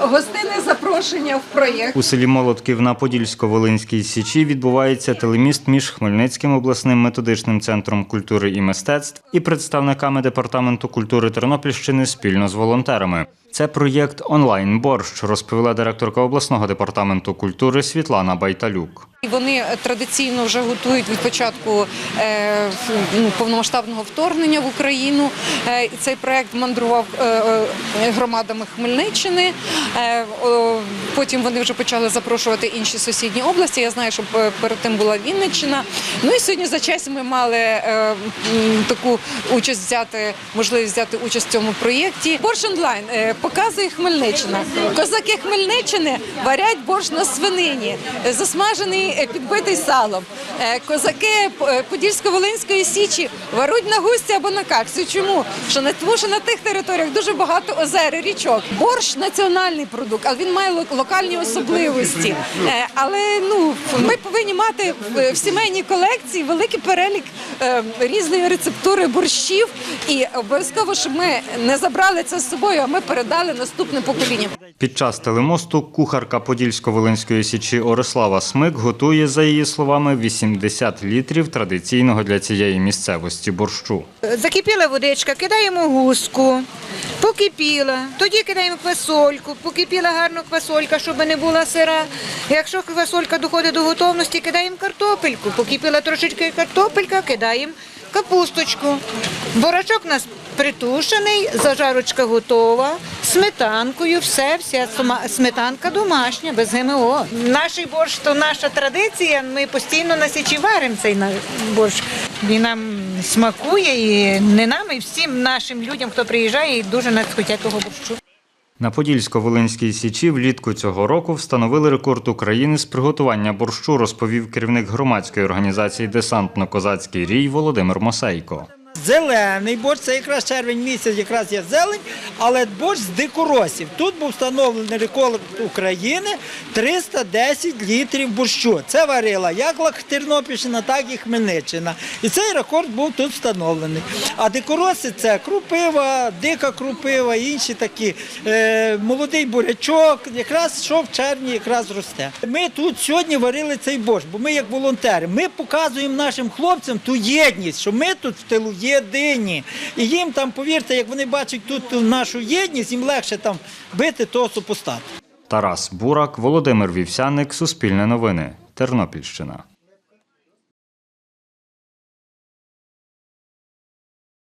Гостинне запрошення в проєкт. У селі Молотків на Подільсько-Волинській Січі відбувається телеміст між Хмельницьким обласним методичним центром культури і мистецтв і представниками департаменту культури Тернопільщини спільно з волонтерами. Це проєкт онлайн борщ, розповіла директорка обласного департаменту культури Світлана Байталюк. Вони традиційно вже готують від початку е, ну, повномасштабного вторгнення в Україну. Е, цей проект мандрував е, громадами Хмельниччини. Е, потім вони вже почали запрошувати інші сусідні області. Я знаю, що перед тим була Вінниччина. Ну і сьогодні за честь ми мали е, таку участь взяти, можливість взяти участь в цьому проєкті. Борщ онлайн е, показує Хмельниччина. Козаки Хмельниччини варять борщ на свинині, е, засмажений, е, підбитий салом. Е, Козаки е, Подільсько-Волинської січі варуть на густі або на каксі. Чому? Що на тому, що на тих територіях дуже багато озер, і річок. Борщ національний продукт, але він має лок- локальні особливості. Е, Але ну ми повинні мати в сімейній колекції великий перелік е, різної рецептури борщів, і обов'язково, щоб ми не забрали це з собою, а ми передали наступним поколінням. Під час телемосту кухарка Подільсько-Волинської Січі Орислава Смик готує, за її словами, 80 літрів традиційного для цієї місцевості борщу. Закипіла водичка, кидаємо гуску, покипіла, тоді кидаємо квасольку, покипіла гарно квасолька, щоб не була сира. Якщо квасолька доходить до готовності, кидаємо картопельку, покипіла трошечки картопелька, кидаємо капусточку. Борочок у нас притушений, зажарочка готова, сметанкою, все, вся сметанка домашня, без ГМО. Наш борщ то наша традиція. Ми постійно на січі варимо цей борщ. Він нам смакує і не нам, і всім нашим людям, хто приїжджає, і дуже нас хотять того борщу. На Подільсько-Волинській Січі влітку цього року встановили рекорд України з приготування борщу, розповів керівник громадської організації Десантно-Козацький рій Володимир Мосейко. Зелений борщ, це якраз червень місяць, якраз є зелень, але борщ з дикоросів. Тут був встановлений рекорд України 310 літрів борщу. Це варила як Тернопільщина, так і Хмельниччина. І цей рекорд був тут встановлений. А дикороси це крупива, дика крупива, інші такі. Е, молодий бурячок, якраз що в червні якраз росте. Ми тут сьогодні варили цей борщ, бо ми як волонтери. Ми показуємо нашим хлопцям ту єдність, що ми тут в тилу єдині. І їм там, повірте, як вони бачать тут нашу єдність, їм легше там бити того супостата. Тарас Бурак, Володимир Вівсяник, Суспільне новини, Тернопільщина.